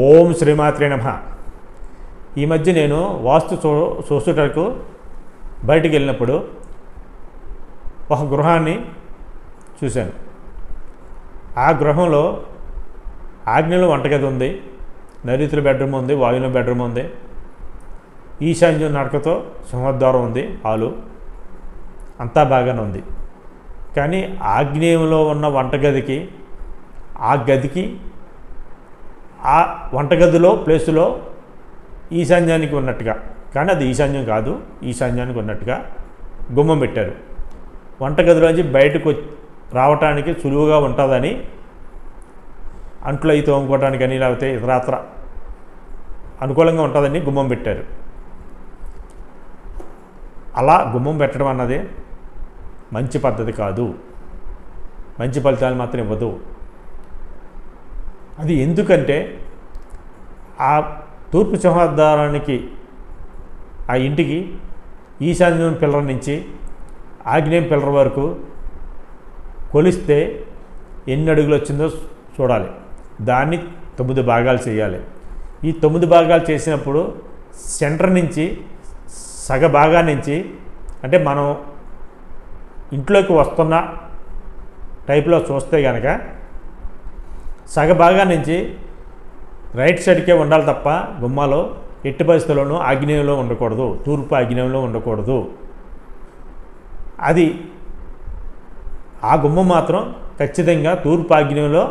ఓం శ్రీమాత్రే నమ. ఈ మధ్య నేను వాస్తు చూ చూసుటకు బయటికి వెళ్ళినప్పుడు ఒక గృహాన్ని చూశాను. ఆ గృహంలో ఆగ్నేయంలో వంటగది ఉంది నైరుతుల బెడ్రూమ్ ఉంది వాయువుల బెడ్రూమ్ ఉంది ఈశాన్యం నడకతో సింహద్వారం ఉంది హాలు అంతా బాగానే ఉంది. కానీ ఆగ్నేయంలో ఉన్న వంటగదికి ఆ గదికి ఆ వంటగదిలో ప్లేసులో ఈశాన్యానికి ఉన్నట్టుగా. కానీ అది ఈశాన్యం కాదు ఈశాన్యానికి ఉన్నట్టుగా గుమ్మం పెట్టారు. వంటగదిలోంచి బయటకు రావటానికి సులువుగా ఉంటుందని అంట్లు అయితే తోముకోవటానికని లేకపోతే ఇతరాత్ర అనుకూలంగా ఉంటుందని గుమ్మం పెట్టారు. అలా గుమ్మం పెట్టడం అన్నది మంచి పద్ధతి కాదు. మంచి ఫలితాలు మాత్రం ఇవ్వదు. అది ఎందుకంటే ఆ తూర్పు సింహద్వారానికి ఆ ఇంటికి ఈశాన్యం పిల్లర్ నుంచి ఆగ్నేయం పిల్లర్ వరకు కొలిస్తే ఎన్ని అడుగులు వచ్చిందో చూడాలి. దాన్ని తొమ్మిది భాగాలు చేయాలి. ఈ తొమ్మిది భాగాలు చేసినప్పుడు సెంటర్ నుంచి సగ భాగా నుంచి అంటే మనం ఇంట్లోకి వస్తున్న టైప్లో చూస్తే కనుక సగ భాగా నుంచి రైట్ సైడ్కే ఉండాలి తప్ప గుమ్మాలో ఎట్టి పరిస్థితుల్లోనూ ఆగ్నేయంలో ఉండకూడదు. తూర్పు ఆగ్నేయంలో ఉండకూడదు. అది ఆ గుమ్మ మాత్రం ఖచ్చితంగా తూర్పు ఆగ్నేయంలో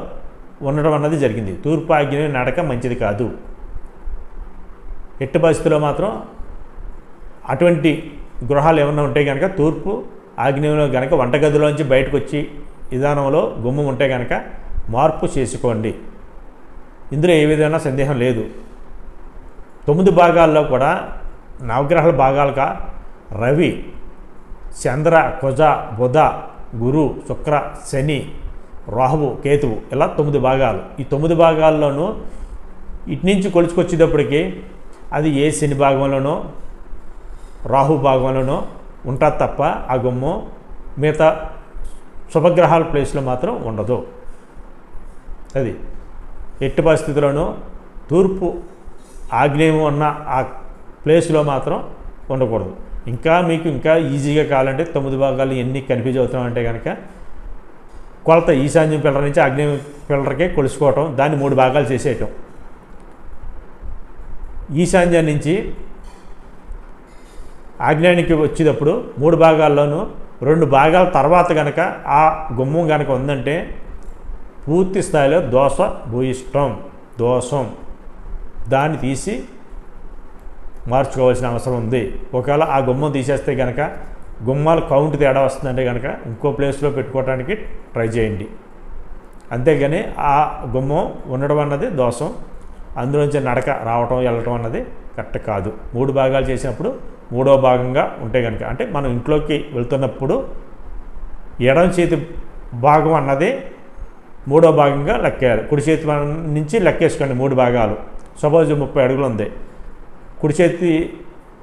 ఉండడం అన్నది జరిగింది. తూర్పు ఆగ్నేయం నడక మంచిది కాదు. ఎట్టి పరిస్థితుల్లో మాత్రం అటువంటి గృహాలు ఏమైనా ఉంటే కనుక తూర్పు ఆగ్నేయంలో కనుక వంటగదిలోంచి బయటకు వచ్చి విధానంలో గుమ్మం ఉంటే కనుక మార్పు చేసుకోండి. ఇందులో ఏ విధమైన సందేహం లేదు. తొమ్మిది భాగాల్లో కూడా నవగ్రహాల భాగాలుగా రవి చంద్ర కుజ బుధ గురు శుక్ర శని రాహువు కేతువు ఇలా తొమ్మిది భాగాలు. ఈ తొమ్మిది భాగాల్లోనూ ఇటు నుంచి కొలుచుకొచ్చేటప్పటికి అది ఏ శని భాగంలోనో రాహు భాగంలోనో ఉంటుంది తప్ప ఆ గుమ్మం మిగతా శుభగ్రహాల ప్లేస్లో మాత్రం ఉండదు. అది ఎట్టి పరిస్థితుల్లోనూ తూర్పు ఆగ్నేయం ఉన్న ఆ ప్లేస్లో మాత్రం ఉండకూడదు. ఇంకా మీకు ఇంకా ఈజీగా కావాలంటే తొమ్మిది భాగాలు ఎన్ని కన్ఫ్యూజ్ అవుతామంటే కనుక కొలత ఈశాన్యం పిల్లర్ నుంచి ఆగ్నేయం పిల్లర్కే కొలుసుకోవటం దాన్ని మూడు భాగాలు చేసేయటం. ఈశాన్యం నుంచి ఆగ్నేయానికి వచ్చేటప్పుడు మూడు భాగాల్లోనూ రెండు భాగాల తర్వాత కనుక ఆ గుమ్మం కనుక ఉందంటే పూర్తి స్థాయిలో దోష భూయిష్టం దోషం దాన్ని తీసి మార్చుకోవాల్సిన అవసరం ఉంది. ఒకవేళ ఆ గుమ్మం తీసేస్తే కనుక గుమ్మాల కౌంట్ తేడా వస్తుందంటే కనుక ఇంకో ప్లేస్లో పెట్టుకోవడానికి ట్రై చేయండి. అంతేగాని ఆ గుమ్మం ఉండడం అన్నది దోషం అందులోంచి నడక రావటం వెళ్ళటం అన్నది కరెక్ట్ కాదు. మూడు భాగాలు చేసినప్పుడు మూడో భాగంగా ఉంటే కనుక అంటే మనం ఇంట్లోకి వెళ్తున్నప్పుడు ఎడం చేతి భాగం అన్నది మూడో భాగంగా లెక్కేయాలి. కుడి చేతి నుంచి లెక్కేసుకోండి మూడు భాగాలు. సపోజ్ ముప్పై అడుగులు ఉంది. కుడి చేతి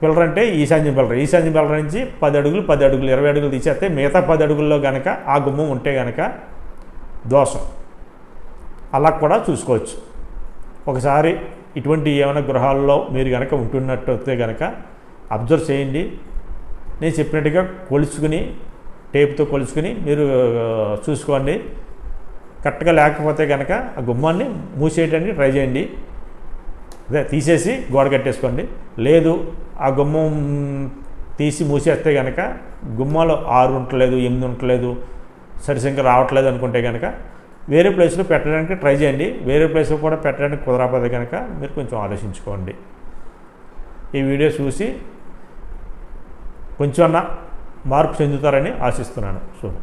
పిల్లర్ అంటే ఈశాన్యం పిల్లర్. ఈశాన్యం పిల్లర్ నుంచి పది అడుగులు పది అడుగులు ఇరవై అడుగులు తీసేస్తే మిగతా పది అడుగుల్లో కనుక ఆ గుమ్మం ఉంటే కనుక దోషం. అలా కూడా చూసుకోవచ్చు. ఒకసారి ఇటువంటి ఏమైనా గృహాల్లో మీరు కనుక ఉంటున్నట్టయితే కనుక అబ్జర్వ్ చేయండి. నేను చెప్పినట్టుగా కొలుచుకుని టేప్తో కొలుచుకుని మీరు చూసుకోండి. కరెక్ట్గా లేకపోతే కనుక ఆ గుమ్మాన్ని మూసేయడానికి ట్రై చేయండి. అదే తీసేసి గోడ కట్టేసుకోండి. లేదు ఆ గుమ్మం తీసి మూసేస్తే కనుక గుమ్మాలో ఆరు ఉండలేదు ఎనిమిది ఉండలేదు సరిసంఖ్య రావట్లేదు అనుకుంటే కనుక వేరే ప్లేస్లో పెట్టడానికి ట్రై చేయండి. వేరే ప్లేస్లో కూడా పెట్టడానికి కుదరకపోతే కనుక మీరు కొంచెం ఆలోచించుకోండి. ఈ వీడియో చూసి కొంచెం మార్పు చెందుతారని ఆశిస్తున్నాను. శుభం.